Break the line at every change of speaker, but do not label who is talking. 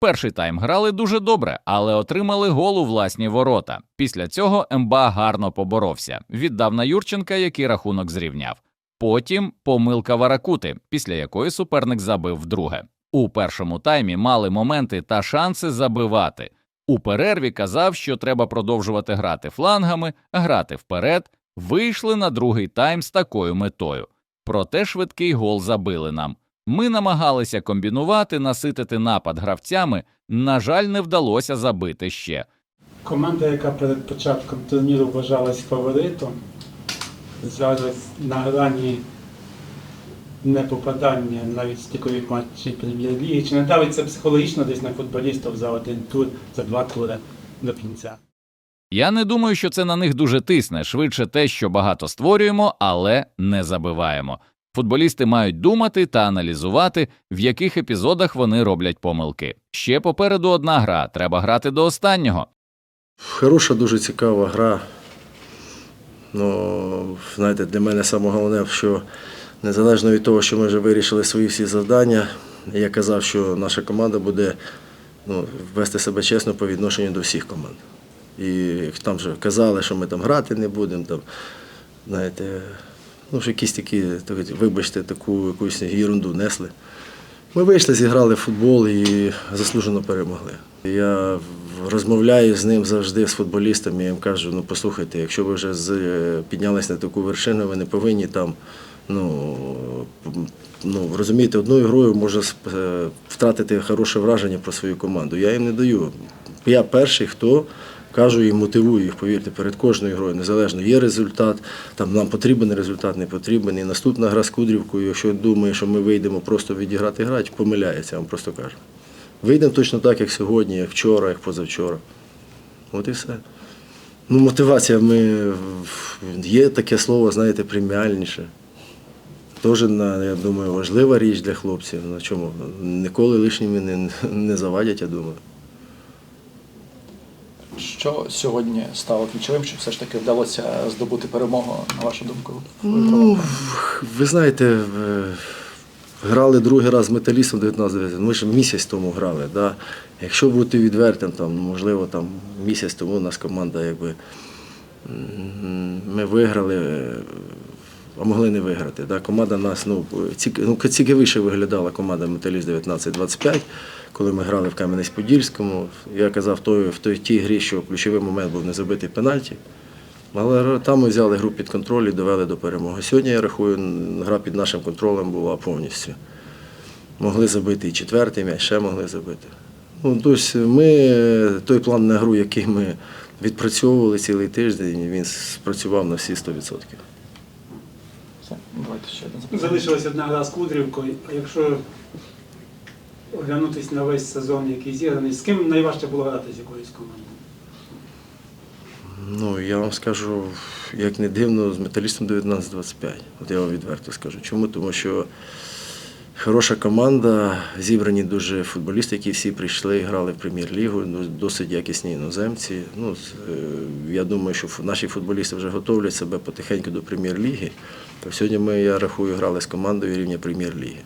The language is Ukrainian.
Перший тайм грали дуже добре, але отримали гол у власні ворота. Після цього МБА гарно поборовся, віддав на Юрченка, який рахунок зрівняв. Потім помилка Варакути, після якої суперник забив вдруге. У першому таймі мали моменти та шанси забивати. У перерві казав, що треба продовжувати грати флангами, грати вперед. Вийшли на другий тайм з такою метою. Проте швидкий гол забили нам. Ми намагалися комбінувати, наситити напад гравцями. На жаль, не вдалося забити ще.
Команда, яка перед початком турніру вважалась фаворитом, зараз на грані непопадання навіть стікові матчі прем'єр-ліги. Чи не давить це психологічно десь на футболістів за один тур, за два тури до кінця?
Я не думаю, що це на них дуже тисне, швидше те, що багато створюємо, але не забиваємо. Футболісти мають думати та аналізувати, в яких епізодах вони роблять помилки. Ще попереду одна гра, треба грати до останнього.
Хороша, дуже цікава гра. Ну, знаєте, для мене саме головне, що незалежно від того, що ми вже вирішили свої всі завдання, я казав, що наша команда буде ну, вести себе чесно по відношенню до всіх команд. І там вже казали, що ми там грати не будемо, там, знаєте, ну, що якісь такі, так, вибачте, таку якусь ерунду несли. Ми вийшли, зіграли в футбол і заслужено перемогли. Я розмовляю з ним завжди з футболістами. Я їм кажу: ну послухайте, якщо ви вже е, піднялись на таку вершину, ви не повинні там. Ну, ну розумієте, одною грою можна е, втратити хороше враження про свою команду. Я їм не даю. Я перший, хто кажу і мотивую їх, повірте, перед кожною грою, незалежно є результат, там нам потрібен результат, не потрібен. І наступна гра з Кудрівкою, якщо думає, що ми вийдемо просто відіграти грати, помиляється, я вам просто кажу. Вийдемо точно так, як сьогодні, як вчора, як позавчора. От і все. Ну, мотивація, ми, є таке слово, знаєте, преміальніше. Теж, я думаю, важлива річ для хлопців. На чому? Ніколи лишніми не, не завадять, я думаю.
Що сьогодні стало ключовим, щоб все ж таки вдалося здобути перемогу, на вашу думку?
Ну, ви знаєте, е, грали другий раз з металістом 19 Ми ж місяць тому грали. Да? Якщо бути відвертим, там, ну, можливо, там місяць тому у нас команда якби. Ми виграли, е, а могли не виграти. Да? Команда нас ну, цік- ну, цікавіше виглядала команда Металіст 19-25, коли ми грали в Кам'янець-Подільському. Я казав той, в той тій грі, що ключовий момент був не забитий пенальті. Але там ми взяли гру під контроль і довели до перемоги. Сьогодні, я рахую, гра під нашим контролем була повністю. Могли забити і четвертий м'яч, ще могли забити. Ну, тобто ми, той план на гру, який ми відпрацьовували цілий тиждень, він спрацював на всі 100%.
Ще одне запитання.
Залишилась одна гра з Кудрівкою. А якщо оглянутися на весь сезон, який зіграний, з ким найважче було грати з якоюсь командою?
Ну, я вам скажу, як не дивно, з металістом 19-25. От я вам відверто скажу. Чому? Тому що хороша команда, зібрані дуже футболісти, які всі прийшли грали в прем'єр-лігу, ну, досить якісні іноземці. Ну, е, я думаю, що наші футболісти вже готовлять себе потихеньку до прем'єр-ліги. Сьогодні ми, я рахую, грали з командою рівня прем'єр-ліги.